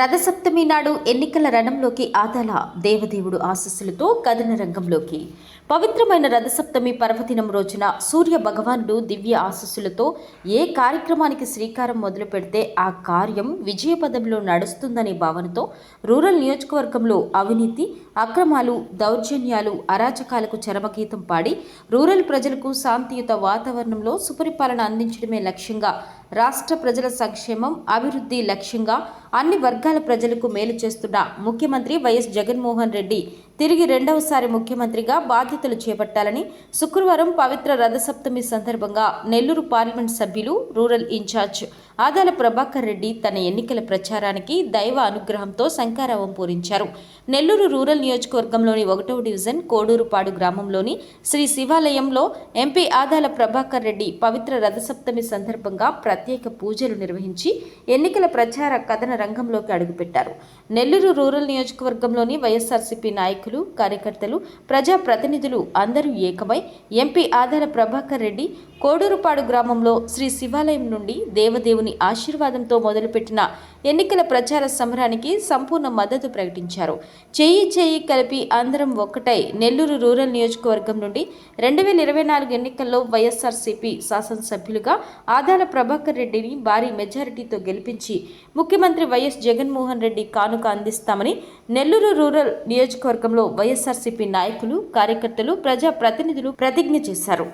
రథసప్తమి నాడు ఎన్నికల రణంలోకి ఆదాల దేవదేవుడు ఆశస్సులతో కథన రంగంలోకి. పవిత్రమైన రథసప్తమి పర్వదినం రోజున సూర్య భగవానుడు దివ్య ఆశస్సులతో ఏ కార్యక్రమానికి శ్రీకారం మొదలు పెడితే ఆ కార్యం విజయపదంలో నడుస్తుందనే భావనతో రూరల్ నియోజకవర్గంలో అవినీతి అక్రమాలు దౌర్జన్యాలు అరాచకాలకు చరమగీతం పాడి రూరల్ ప్రజలకు శాంతియుత వాతావరణంలో సుపరిపాలన అందించడమే లక్ష్యంగా రాష్ట్ర ప్రజల సంక్షేమం అభివృద్ధి లక్ష్యంగా అన్ని వర్గాల ప్రజలకు మేలు చేస్తున్న ముఖ్యమంత్రి వైఎస్ జగన్మోహన్ రెడ్డి తిరిగి రెండవసారి ముఖ్యమంత్రిగా బాధ్యతలు చేపట్టాలని శుక్రవారం పవిత్ర రథసప్తమి సందర్భంగా నెల్లూరు పార్లమెంట్ సభ్యులు రూరల్ ఇన్ఛార్జ్ ఆదాల ప్రభాకర్ రెడ్డి తన ఎన్నికల ప్రచారానికి దైవ అనుగ్రహంతో శంకారావం పూరించారు. నెల్లూరు రూరల్ నియోజకవర్గంలోని ఒకటవ డివిజన్ కోడూరుపాడు గ్రామంలోని శ్రీ శివాలయంలో ఎంపీ ఆదాల ప్రభాకర్ రెడ్డి పవిత్ర రథసప్తమి సందర్భంగా ప్రత్యేక పూజలు నిర్వహించి ఎన్నికల ప్రచార కథన రంగంలోకి అడుగుపెట్టారు. నెల్లూరు రూరల్ నియోజకవర్గంలోని వైఎస్ఆర్సీపీ నాయకులు కార్యకర్తలు ప్రజా ప్రతినిధులు అందరూ ఏకమై ఎంపీ ఆదాల ప్రభాకర్ రెడ్డి కోడూరుపాడు గ్రామంలో శ్రీ శివాలయం నుండి దేవదేవుని ఆశీర్వాదంతో మొదలుపెట్టిన ఎన్నికల ప్రచార సమరానికి సంపూర్ణ మద్దతు ప్రకటించారు. చేయి చేయి కలిపి అందరం ఒక్కటై నెల్లూరు రూరల్ నియోజకవర్గం నుండి రెండు వేల ఇరవై నాలుగు ఎన్నికల్లో వైఎస్ఆర్సీపీ శాసనసభ్యులుగా ఆదాల ప్రభాకర్ రెడ్డిని భారీ మెజారిటీతో గెలిపించి ముఖ్యమంత్రి వైఎస్ జగన్మోహన్ రెడ్డి కానుక అందిస్తామని నెల్లూరు రూరల్ నియోజకవర్గంలో వైఎస్ఆర్సీపీ నాయకులు కార్యకర్తలు ప్రజా ప్రతినిధులు ప్రతిజ్ఞ చేశారు.